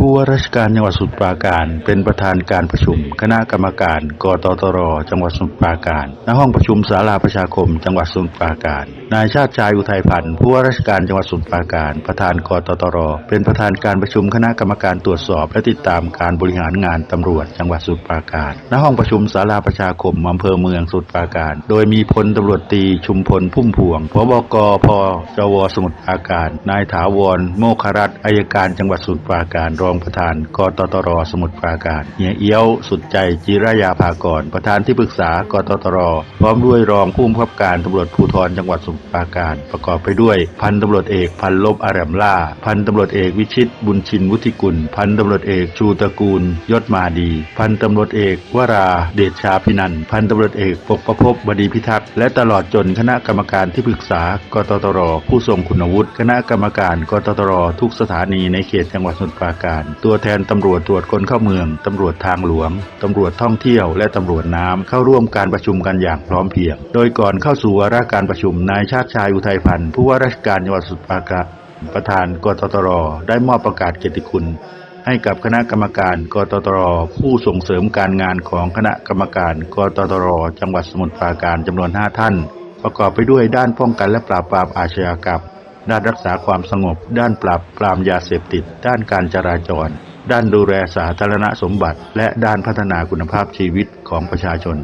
ผู้ว่าราชการจังหวัดสมุพรปราการ เป็นประธานการประชุม คณะกรรมการกตตร จังหวัดสมุพรปราการณห้องประชุมศาลาประชาคม จังหวัดสมุพรปราการ นายชาติชายอุทัยพันธ์ผู้ว่าราชการจังหวัดสมุพรปราการ ประธานกตตร เป็นประธานการประชุมคณะกรรมการตรวจสอบ และติดตามการบริหารงานตำรวจ จังหวัดสมุพรปราการณห้องประชุมศาลาประชาคมอำเภอเมืองสมุพรปราการ โดยมีพลตำรวจตีชุมพลพุ่มพวงพบกพจวสมุทรปราการ นายถาวรโมครัตอายการจังหวัดสมุทรปราการรองประธานกตตร สมุทรปราการเฮียเอี้ยวสุดใจจิรยาภากร ประธานที่ปรึกษากตตร พร้อมด้วยรองผู้บังคับการตำรวจภูธรจังหวัดสมุทรปราการ ประกอบไปด้วย พันตำรวจเอกพันลบอารัมล่า พันตำรวจเอกวิชิตบุญชินวุฒิกุล พันตำรวจเอกชูตระกูล ยศมาดี พันตำรวจเอกวราเดชชาพินันพันตำรวจเอกปกประพบบดีพิทักษ์และตลอดจนคณะกรรมการที่ปรึกษากตตร ผู้ทรงคุณวุฒิคณะกรรมการกตตร ทุกสถานีในเขตจังหวัดสมุทรปราการตัวแทนตำรวจตรวจคนเข้าเมือง ตำรวจทางหลวง ตำรวจท่องเที่ยว และตำรวจน้ำเข้าร่วมการประชุมกันอย่างพร้อมเพรียง โดยก่อนเข้าสู่วาระการประชุมนายชาติชายอุทัยพันธ์ผู้ว่าราชการจังหวัดสมุทรราการประธานกตตรได้มอบประกาศเกียรติคุณ ให้กับคณะกรรมการกตตรผู้ส่งเสริมการงานของคณะกรรมการกตตรจังหวัดสมุทรปราการจำนวน 5 ท่าน ประกอบไปด้วยด้านป้องกันและปราบปรามอาชญากรรม ด้านรักษาความสงบ ด้านปราบปรามยาเสพติด ด้านการจราจร ด้านดูแลสาธารณสมบัติ และด้านพัฒนาคุณภาพชีวิตของประชาชน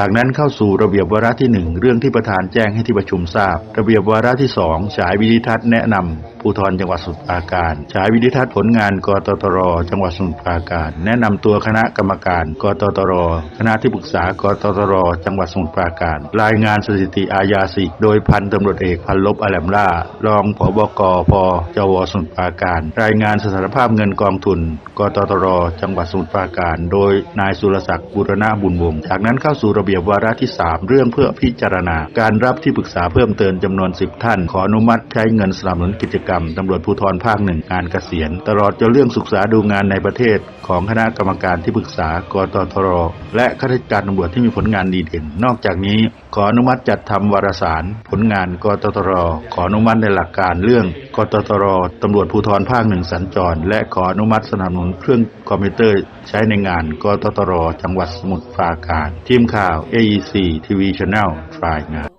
จากนั้นเข้าสู่ระเบียบวาระที่หนึ่งเรื่องที่ประธานแจ้งให้ที่ประชุมทราบ ระเบียบวาระที่สองฉายวิดิทัศน์แนะนำภูธรจังหวัดสุทรปราการฉายวิดิทัศน์ผลงานกตตร จังหวัดสุทรปราการ แนะนำตัวคณะกรรมการกตตร คณะที่ปรึกษากตตร จังหวัดสุทรปราการ รายงานสถิติอาญาสิโดยพันตำรวจเอกพันลบอาแลมล่ารองผบกพจวสุทรปราการ รายงานสถานภาพเงินกองทุนกตตร จังหวัดสุทรปราการ โดยนายสุรศักดิ์บุรณะบุญวงศ์จากนั้นเข้าสู่ระเบียบวาระที่ 3 เรื่องเพื่อพิจารณา การรับที่ปรึกษาเพิ่มเติมจำนวน 10 ท่าน ขออนุมัติใช้เงินสนับสนุนกิจกรรมตำรวจภูธรภาคหนึ่งงานเกษียณ ตลอดจนเรื่องศึกษาดูงานในประเทศ ของคณะกรรมการที่ปรึกษากตตรและข้าราชการตำรวจที่มีผลงานดีเด่น นอกจากนี้ ขออนุมัติจัดทำวารสาร ผลงานกตตรขออนุมัติในหลักการเรื่องกตตรตำรวจภูธรภาคหนึ่งสัญจร และขออนุมัติสนับสนุนเครื่องคอมพิวเตอร์ใช้ในงานกตตรจังหวัดสมุทรปราการ ทีมข่าว AEC TV Channel รายงาน